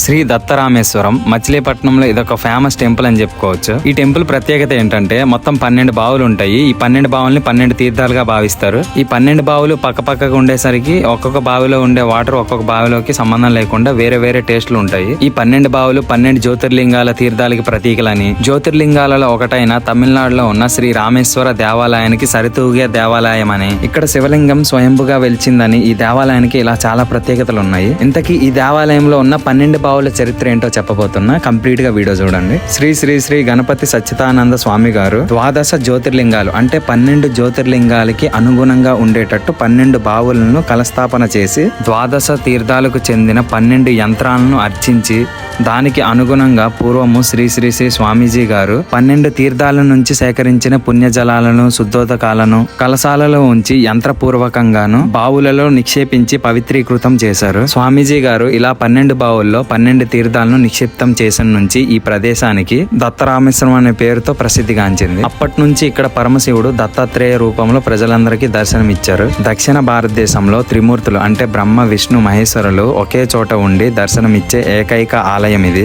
శ్రీ దత్తరామేశ్వరం మచిలీపట్నంలో ఇదొక famous temple అని చెప్పుకోవచ్చు. ఈ టెంపుల్ ప్రత్యేకత ఏంటంటే మొత్తం పన్నెండు బావులు ఉంటాయి. ఈ పన్నెండు బావుల్ని పన్నెండు తీర్థాలుగా భావిస్తారు. ఈ పన్నెండు బావులు పక్కపక్కగా ఉండేసరికి ఒక్కొక్క బావిలో ఉండే వాటర్ ఒక్కొక్క బావిలోకి సంబంధం లేకుండా వేరే వేరే టేస్ట్లు ఉంటాయి. ఈ పన్నెండు బావులు పన్నెండు జ్యోతిర్లింగాల తీర్థాలకి ప్రతీకలని. జ్యోతిర్లింగాలలో ఒకటైన తమిళనాడులో ఉన్న శ్రీ రామేశ్వర దేవాలయానికి సరితూగే దేవాలయం అని ఇక్కడ శివలింగం స్వయంభుగా వెలిచిందని ఈ దేవాలయానికి ఇలా చాలా ప్రత్యేకతలు ఉన్నాయి. ఇంతకీ ఈ దేవాలయంలో ఉన్న పన్నెండు బావుల చరిత్ర ఏంటో చెప్పబోతున్నా కంప్లీట్గా వీడియో చూడండి. శ్రీ శ్రీ శ్రీ గణపతి సచ్చిదానంద స్వామి గారు ద్వాదశ జ్యోతిర్లింగాలు అంటే పన్నెండు జ్యోతిర్లింగాలకి అనుగుణంగా ఉండేటట్టు పన్నెండు బావులను కలస్థాపన చేసి ద్వాదశ తీర్థాలకు చెందిన పన్నెండు యంత్రాలను అర్చించి దానికి అనుగుణంగా పూర్వము శ్రీ శ్రీ శ్రీ స్వామీజీ గారు పన్నెండు తీర్థాల నుంచి సేకరించిన పుణ్యజలాలను శుద్ధోదకాలను కలశాలలో ఉంచి యంత్రపూర్వకంగాను బావులలో నిక్షేపించి పవిత్రీకృతం చేశారు. స్వామీజీ గారు ఇలా పన్నెండు బావుల్లో పన్నెండు తీర్థాలను నిక్షిప్తం చేసిన నుంచి ఈ ప్రదేశానికి దత్తరామేశ్వరం అనే పేరుతో ప్రసిద్ధిగాంచింది. అప్పటి నుంచి ఇక్కడ పరమశివుడు దత్తాత్రేయ రూపంలో ప్రజలందరికీ దర్శనమిచ్చారు. దక్షిణ భారతదేశంలో త్రిమూర్తులు అంటే బ్రహ్మ విష్ణు మహేశ్వరులు ఒకే చోట ఉండి దర్శనమిచ్చే ఏకైక ఆలయం ఇది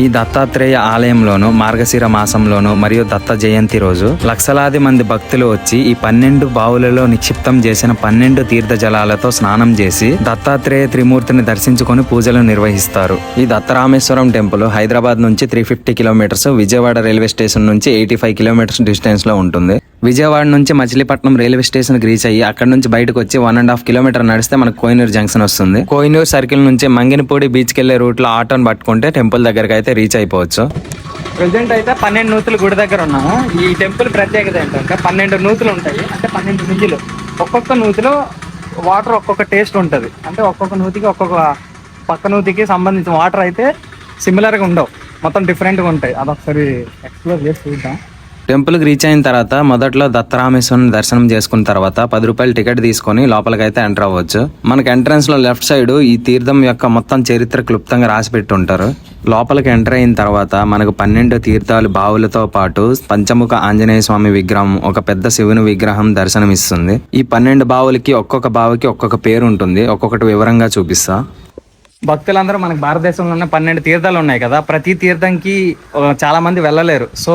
ఈ దత్తాత్రేయ ఆలయంలోను మార్గశిర మాసంలోను మరియు దత్త జయంతి రోజు లక్షలాది మంది భక్తులు వచ్చి ఈ పన్నెండు బావులలో నిక్షిప్తం చేసిన పన్నెండు తీర్థ జలాలతో స్నానం చేసి దత్తాత్రేయ త్రిమూర్తిని దర్శించుకొని పూజలు నిర్వహిస్తారు. ఈ దత్తరామేశ్వరం టెంపుల్ హైదరాబాద్ నుంచి three fifty kilometres Vijayawada railway station నుంచి ఎయిటీ ఫైవ్ కిలోమీటర్స్ డిస్టెన్స్లో ఉంటుంది. విజయవాడ నుంచి మచిలీపట్నం రైల్వే స్టేషన్కి రీచ్ అయ్యి అక్కడ నుంచి బయటకు వచ్చి వన్ అండ్ హాఫ్ కిలోమీటర్ నడిస్తే మనకు కోయినూరు జంక్షన్ వస్తుంది. కోయినూరు సర్కిల్ నుంచి మంగినపూడి బీచ్ వెళ్ళే రూట్లో రూట్లో ఆటోని పట్టుకుంటే టెంపుల్ దగ్గరకు అయితే రీచ్ అయిపోవచ్చు. ప్రజెంట్ అయితే పన్నెండు నూతులు గుడి దగ్గర ఉన్నాము. ఈ టెంపుల్ ప్రత్యేకత ఏంటంటే పన్నెండు నూతులు ఉంటాయి. అంటే పన్నెండు నుజులు ఒక్కొక్క నూతిలో వాటర్ ఒక్కొక్క టేస్ట్ ఉంటుంది. అంటే ఒక్కొక్క నూతికి ఒక్కొక్క పక్క నూతికి సంబంధించిన వాటర్ అయితే సిమిలర్గా ఉండవు. మొత్తం డిఫరెంట్గా ఉంటాయి. అదొకసారి ఎక్స్ప్లోర్ చేసి చూద్దాం. టెంపుల్కి రీచ్ అయిన తర్వాత మొదట్లో దత్తరామేశ్వరుని దర్శనం చేసుకున్న తర్వాత పది రూపాయలు టికెట్ తీసుకొని లోపలికైతే ఎంటర్ అవ్వచ్చు. మనకి ఎంట్రన్స్లో లెఫ్ట్ సైడ్ ఈ తీర్థం యొక్క మొత్తం చరిత్ర క్లుప్తంగా రాసి పెట్టుంటారు. లోపలికి ఎంటర్ అయిన తర్వాత మనకు పన్నెండు తీర్థాలు బావులతో పాటు పంచముఖ ఆంజనేయ స్వామి విగ్రహం ఒక పెద్ద శివుని విగ్రహం దర్శనమిస్తుంది. ఈ పన్నెండు బావులకి ఒక్కొక్క బావుకి ఒక్కొక్క పేరు ఉంటుంది. ఒక్కొక్కటి వివరంగా చూపిస్తా. భక్తులందరూ మనకు భారతదేశంలో ఉన్న పన్నెండు తీర్థాలు ఉన్నాయి కదా. ప్రతి తీర్థంకి చాలా మంది వెళ్ళలేరు. సో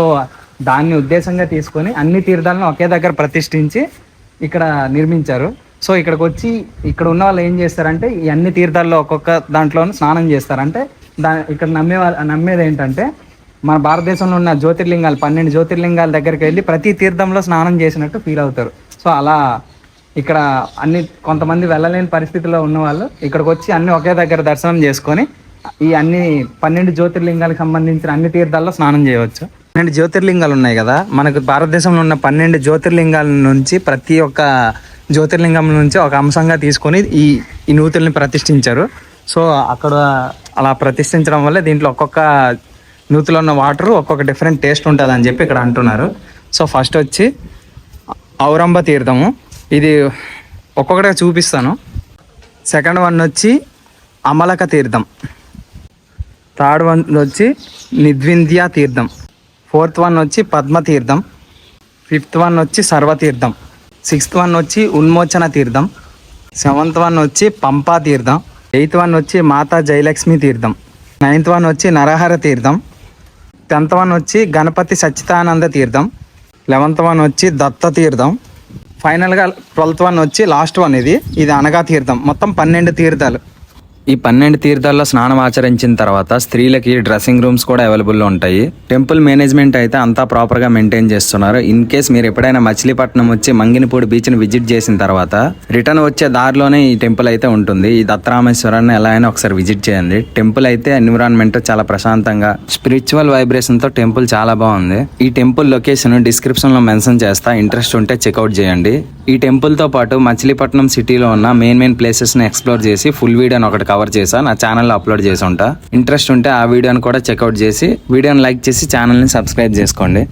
దాన్ని ఉద్దేశంగా తీసుకొని అన్ని తీర్థాలను ఒకే దగ్గర ప్రతిష్ఠించి ఇక్కడ నిర్మించారు. సో ఇక్కడికి వచ్చి ఇక్కడ ఉన్న వాళ్ళు ఏం చేస్తారంటే ఈ అన్ని తీర్థాల్లో ఒక్కొక్క దాంట్లోనూ స్నానం చేస్తారంటే దా ఇక్కడ నమ్మే నమ్మేది ఏంటంటే మన భారతదేశంలో ఉన్న జ్యోతిర్లింగాలు పన్నెండు జ్యోతిర్లింగాల దగ్గరికి వెళ్ళి ప్రతి తీర్థంలో స్నానం చేసినట్టు ఫీల్ అవుతారు. సో అలా ఇక్కడ అన్ని కొంతమంది వెళ్ళలేని పరిస్థితిలో ఉన్న వాళ్ళు ఇక్కడికి వచ్చి అన్ని ఒకే దగ్గర దర్శనం చేసుకొని ఈ అన్ని పన్నెండు జ్యోతిర్లింగాలకు సంబంధించిన అన్ని తీర్థాల్లో స్నానం చేయవచ్చు. పన్నెండు జ్యోతిర్లింగాలు ఉన్నాయి కదా. మనకు భారతదేశంలో ఉన్న పన్నెండు జ్యోతిర్లింగాల నుంచి ప్రతి ఒక్క జ్యోతిర్లింగం నుంచి ఒక అంశంగా తీసుకొని ఈ ఈ నూతుల్ని ప్రతిష్ఠించారు. సో అక్కడ అలా ప్రతిష్ఠించడం వల్ల దీంట్లో ఒక్కొక్క నూతులో ఉన్న వాటర్ ఒక్కొక్క డిఫరెంట్ టేస్ట్ ఉంటుంది అని చెప్పి ఇక్కడ అంటున్నారు. సో ఫస్ట్ వచ్చి ఔరంబ తీర్థము. ఇది ఒక్కొక్కటిగా చూపిస్తాను. సెకండ్ వన్ వచ్చి అమలక తీర్థం. థర్డ్ వన్ వచ్చి నిద్వింద్యా తీర్థం. ఫోర్త్ వన్ వచ్చి పద్మతీర్థం ఫిఫ్త్ వన్ వచ్చి సర్వతీర్థం సిక్స్త్ వన్ వచ్చి ఉన్మోచన తీర్థం సెవెంత్ వన్ వచ్చి పంపా తీర్థం ఎయిత్ వన్ వచ్చి మాతా జయలక్ష్మి తీర్థం నైన్త్ వన్ వచ్చి నరహర తీర్థం టెన్త్ వన్ వచ్చి గణపతి సచ్చితానంద తీర్థం లెవెంత్ వన్ వచ్చి దత్త తీర్థం ఫైనల్గా ట్వెల్త్ వన్ వచ్చి లాస్ట్ వన్ ఇది ఇది అనగా తీర్థం. మొత్తం పన్నెండు తీర్థాలు. ఈ పన్నెండు తీర్థాల్లో స్నానం ఆచరించిన తర్వాత స్త్రీలకి డ్రెస్సింగ్ రూమ్స్ కూడా అవైలబుల్లో ఉంటాయి. టెంపుల్ మేనేజ్మెంట్ అయితే అంతా ప్రాపర్గా మెయింటైన్ చేస్తున్నారు. ఇన్ కేస్ మీరు ఎప్పుడైనా మచిలీపట్నం వచ్చి మంగినపూడి బీచ్ని విజిట్ చేసిన తర్వాత రిటర్న్ వచ్చే దారిలోనే ఈ టెంపుల్ అయితే ఉంటుంది. ఈ దత్తరామేశ్వరాన్ని ఎలా అయినా ఒకసారి విజిట్ చేయండి. టెంపుల్ అయితే ఎన్విరాన్మెంట్ చాలా ప్రశాంతంగా స్పిరిచువల్ వైబ్రేషన్తో టెంపుల్ చాలా బాగుంది. ఈ టెంపుల్ లొకేషన్ డిస్క్రిప్షన్లో మెన్షన్ చేస్తా. ఇంట్రెస్ట్ ఉంటే చెక్అవుట్ చేయండి. ఈ టెంపుల్తో పాటు మచిలీపట్నం సిటీలో ఉన్న మెయిన్ మెయిన్ ప్లేసెస్ని ఎక్స్ప్లోర్ చేసి ఫుల్ వీడియోని ఒకటి కవర్ చేసా నా ఛానల్లో అప్లోడ్ చేసి ఉంటా. ఇంట్రెస్ట్ ఉంటే ఆ వీడియోని కూడా చెక్అవుట్ చేసి వీడియోని లైక్ చేసి ఛానల్ని సబ్స్క్రైబ్ చేసుకోండి.